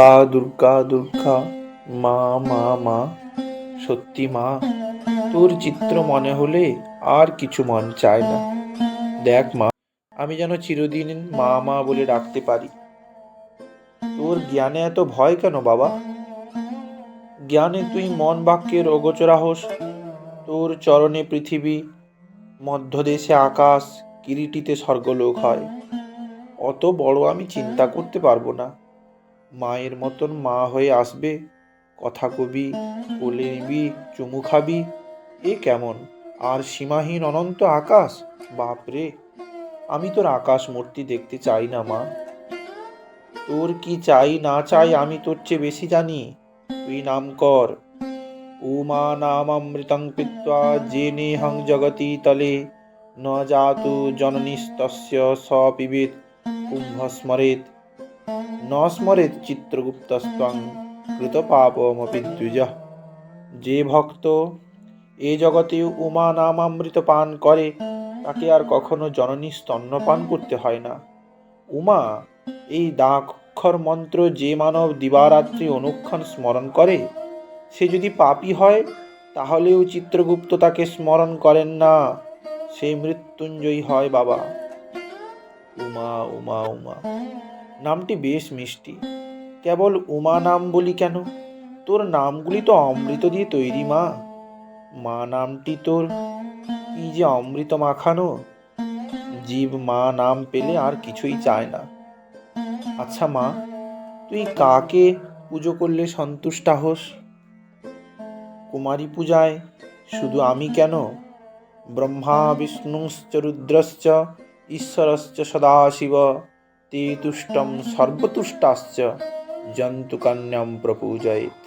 দুর্গা দুর্গা দুর্গা, মা মা মা, সত্যি মা, তোর চিত্র মনে হলে আর কিছু মন চায় না। দেখ মা, আমি যেন চিরদিন মা মা বলে ডাকতে পারি। তোর জ্ঞানে এত ভয় কেন বাবা? জ্ঞানে তুই মন বাক্যের অগোচরা হোস। তোর চরণে পৃথিবী, মধ্যদেশে আকাশ, কিরিটিতে স্বর্গলোক হয়। অত বড় আমি চিন্তা করতে পারব না। মায়ের মতন মা হয়ে আসবে। কথা কবি, কোলে নিবি, চুমু খাবি। এ কেমন? আর সীমাহীন অনন্ত আকাশ? বাপরে আমি তোর আকাশ মূর্তি দেখতে চাই না, মা। তোর কি চাই না চাই আমি তোর চেয়ে বেশি জানি। তুই নাম কর। উমা নাম অমৃতং পিত্বা যে নেহং জগতি তলে। ন জাতু জননীস্তস্য স পিবেত, কুম্ভ স্মরেত। ন স্মরেত চিত্রগুপ্তস্ত্বং কৃত পাপমপি দ্বিজ যে ভক্ত এ জগতে উমা নাম অমৃত পান করে, তাকে আর কখনো জননী স্তন্যপান করতে হয় না। উমা, এই দাক্ষর মন্ত্র যে মানব দিবারাত্রি অনুক্ষণ স্মরণ করে, সে যদি পাপি হয়, তাহলেও চিত্রগুপ্ত তাকে স্মরণ করেন না। সে মৃত্যুঞ্জয়ী হয় বাবা। উমা উমা উমা। নামটি বেশ মিষ্টি। কেবল উমা নাম বলি কেন? তোর নামগুলি তো অমৃত দিয়ে তৈরি, মা। মা নামটি তোর কি যে অমৃত মাখানো? জীব মা নাম পেলে আর কিছুই চায় না। আচ্ছা মা, তুই কাকে পুজো করলে সন্তুষ্ট হোস? কুমারী পূজায় শুধু আমি কেন? ব্রহ্মা, বিষ্ণুশ্চ, রুদ্রশ্চ, ঈশ্বরশ্চ, সদাশিব। তে তুষ্টম সর্বতুষ্টাশ্চ জন্তুকন্যাম প্রপূজয়েত।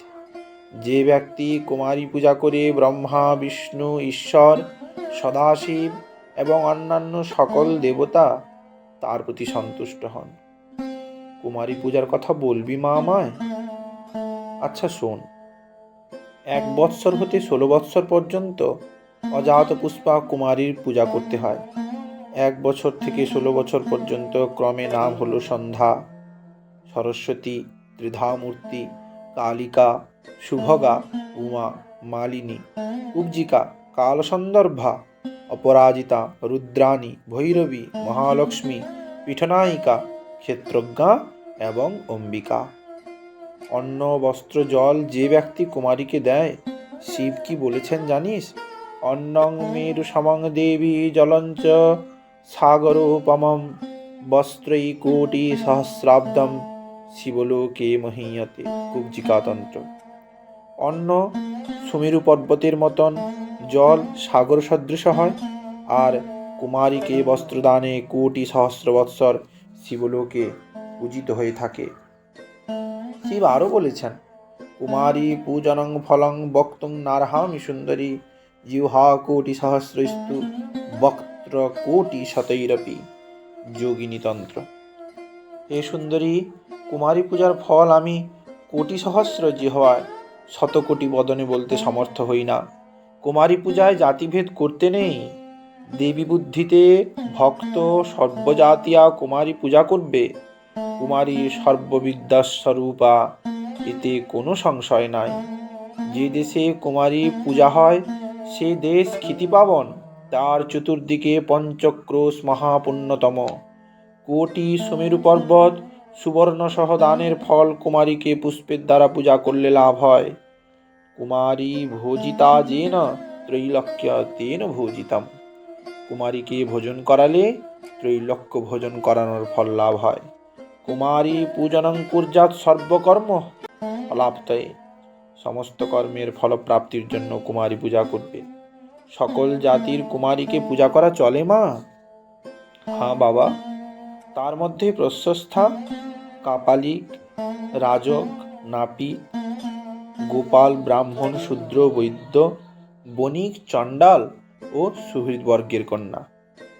যে ব্যক্তি কুমারী পূজা করে ব্রহ্মা, বিষ্ণু, ঈশ্বর, সদাশিব এবং অন্যান্য সকল দেবতা, তার প্রতি সন্তুষ্ট হন। কুমারী পূজার কথা বলবি মা আমায়? আচ্ছা শোন, এক বৎসর হতে ষোলো বৎসর পর্যন্ত অজাত পুষ্পা কুমারীর পূজা করতে হয়। এক বছর থেকে ষোলো বছর পর্যন্ত ক্রমে নাম হলো সন্ধ্যা, সরস্বতী, ত্রিধামূর্তি, কালিকা, শুভগা, উমা, মালিনী কুব্জিকা কালসন্দর্ভা, অপরাজিতা, রুদ্রাণী, ভৈরবী, মহালক্ষ্মী, পীঠনায়িকা, ক্ষেত্রজ্ঞা এবং অম্বিকা। অন্ন, বস্ত্র, জল যে ব্যক্তি কুমারীকে দেয়, শিব কি বলেছেন জানিস? অন্নং মেরু সমং দেবী জলঞ্চ কোটি সহস্রাব্দম শিবলোকে মহীয়তে কুব্জিকাতন্ত্র। অন্ন সুমেরু পর্বতের মতন জল সাগর সদৃশ হয়, আর কুমারীকে বস্ত্রদানে কোটি সহস্র বৎসর শিবলোকে পূজিত হয়ে থাকে। শিব আরও বলেছেন, কুমারী পূজনং ফলং বক্তুং নারহামি সুন্দরী জিহা কোটি সহস্রস্তু বক্ত্র কোটি শতৈরপি যোগিনী তন্ত্র। হে সুন্দরী কুমারী পূজার ফল আমি কোটি সহস্র জিহ্বায় শত কোটি বদনে বলতে সমর্থ হই না। কুমারী পূজায় জাতিভেদ করতে নেই। দেবী বুদ্ধিতে ভক্ত সর্বজাতীয়া কুমারী পূজা করবে। কুমারী সর্ববিদ্যাস্বরূপা, এতে কোনো সংশয় নাই। যে দেশে কুমারী পূজা হয়, সে দেশ খ্যাতিপাবন তার চতুর্দিকে পঞ্চক্রোশ মহাপুণ্যতম। কোটি সুমেরু পর্বত, সুবর্ণসহ দানের ফল কুমারীকে পুষ্পের দ্বারা পূজা করলে লাভ হয়। কুমারী ভোজিতা যেন, ত্রৈলক্য তেন ভোজিতাম। কুমারীকে ভোজন করালে ত্রৈলক্য ভোজন করানোর ফল লাভ হয়। কুমারী পূজনং সর্বকর্ম ফলাপ্তয়ে। সমস্ত কর্মের ফলপ্রাপ্তির জন্য কুমারী পূজা করবে। সকল জাতির কুমারীকে পূজা করা চলে, মা? হ্যাঁ বাবা। তার মধ্যে প্রশস্তা কাপালিক, রাজক নাপি গোপাল, ব্রাহ্মণ, শূদ্র, বৈদ্য, বণিক, চণ্ডাল ও সুহৃদবর্গের কন্যা।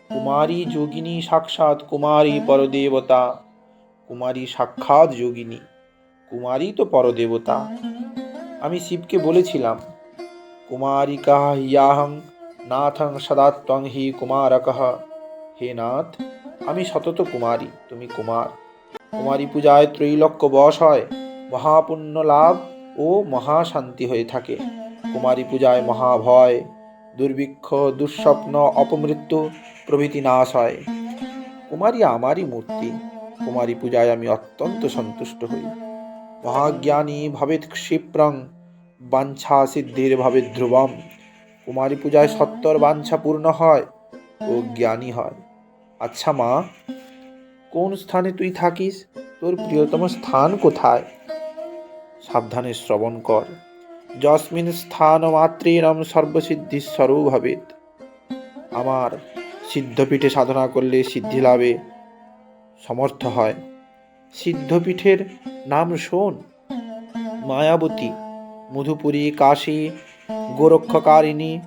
কুমারী যোগিনী সাক্ষাৎ কুমারী পরদেবতা। কুমারী সাক্ষাৎ যোগিনী। কুমারী তো পরদেবতা। আমি শিবকে বলেছিলাম কুমারিকা ইয়াহং নাথং সদা ত্বং হি কুমারক হে নাথ আমি সতত কুমারী, তুমি কুমার। কুমারী পূজায় ত্রৈলক্য বশ হয় মহাপুণ্য লাভ ও মহাশান্তি হয়ে থাকে। কুমারী পূজায় মহাভয়, দুর্ভিক্ষ, দুঃস্বপ্ন, অপমৃত্যু প্রভৃতি নাশ হয়। কুমারী আমারই মূর্তি, কুমারী পূজায় আমি অত্যন্ত সন্তুষ্ট হই। মহাজ্ঞানী ভবেৎ ক্ষিপ্রং বাঞ্ছা সিদ্ধির ভাবে ধ্রুবম। কুমারী পূজায় সত্তর বাঞ্ছা পূর্ণ হয় ও জ্ঞানী হয়। আচ্ছা মা, কোন স্থানে তুই থাকিস? তোর প্রিয়তম স্থান কোথায়? সাবধানে শ্রবণ কর। যস্মিন স্থান মাতৃণম সর্বসিদ্ধি স্বরূপ ভবেত। আমার সিদ্ধপীঠে সাধনা করলে সিদ্ধি লাভে সমর্থ হয়। সিদ্ধপীঠের নাম শোন। মায়াবতী। মধুপুরী, কাশী, গোরক্ষকারিণী,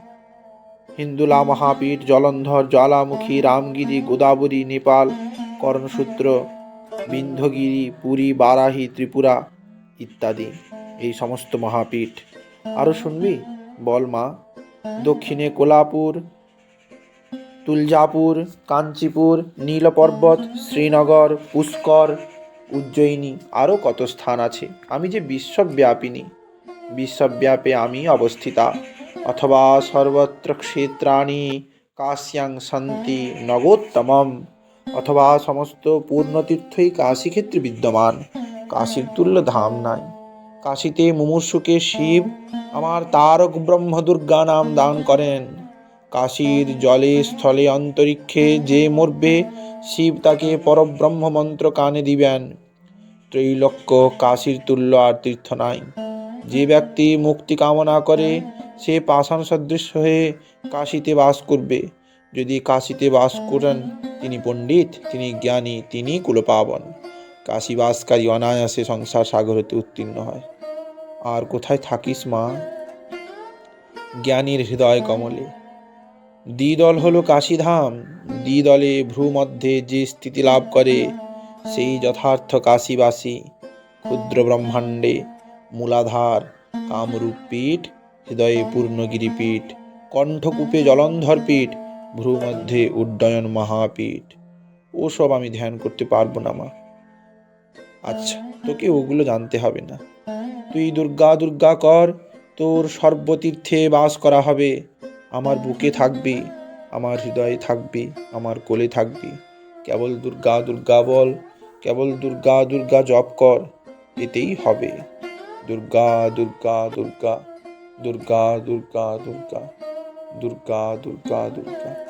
হিন্দুলা মহাপীঠ, জলন্ধর, জ্বালামুখী, রামগিরি, গোদাবরী, নেপাল, কর্ণসূত্র বিন্ধগিরি পুরী, বারাহি, ত্রিপুরা ইত্যাদি। এই সমস্ত মহাপীঠ। আরও শুনবি? বল মা। দক্ষিণে কোলাপুর, তুলজাপুর, কাঞ্চিপুর, নীলপর্বত, শ্রীনগর, পুষ্কর, উজ্জয়িনী। আরও কত স্থান আছে? আমি যে বিশ্বব্যাপিনী বিশ্বব্যাপে আমি অবস্থিতা। অথবা সর্বত্র ক্ষেত্রাণি কাশ্যাং শান্তি নগোত্তমম। অথবা সমস্ত পূর্ণতীর্থই কাশীক্ষেত্রে বিদ্যমান। কাশীর তুল্য ধাম নাই। কাশীতে মুমূর্ষুকে শিব আমার তারক ব্রহ্ম দুর্গা নাম দান করেন। কাশীর জলে স্থলে অন্তরিক্ষে যে মরবে, শিব তাকে পরব্রহ্ম মন্ত্র কানে দিবেন। ত্রৈলোক্য কাশীর তুল্য আর তীর্থ নাই। যে ব্যক্তি মুক্তি কামনা করে, সে পাষাণ সদৃশ হয়ে কাশীতে বাস করবে। যদি কাশীতে বাস করেন, তিনি পণ্ডিত, তিনি জ্ঞানী, তিনি কুলপাবন। কাশীবাসকারী অনায়াসে সংসার সাগরতে উত্তীর্ণ হয়। আর কোথায় থাকিস মা? জ্ঞানীর হৃদয় কমলে। দ্বিদল হলো কাশীধাম। দ্বিদলে ভ্রু মধ্যে যে স্থিতি লাভ করে, সেই যথার্থ কাশীবাসী, ক্ষুদ্র ব্রহ্মাণ্ডে মূলাধার, কামরূপ পীঠ, হৃদয়ে পূর্ণগিরি পীঠ, কণ্ঠকূপে জলন্ধর পীঠ ভ্রু মধ্যে উড্ডয়ন মহাপীঠ। ওসব আমি ধ্যান করতে পারব না, মা। আচ্ছা তোকে ওগুলো জানতে হবে না। তুই দুর্গা দুর্গা কর, তোর সর্বতীর্থে বাস করা হবে। আমার বুকে থাকবি, আমার হৃদয়ে থাকবি, আমার কোলে থাকবি। কেবল দুর্গা দুর্গা বল, কেবল দুর্গা দুর্গা জপ কর, এতেই হবে। দুর্গা দুর্গা দুর্গা দুর্গা দুর্গা দুর্গা দুর্গা দুর্গা দুর্গা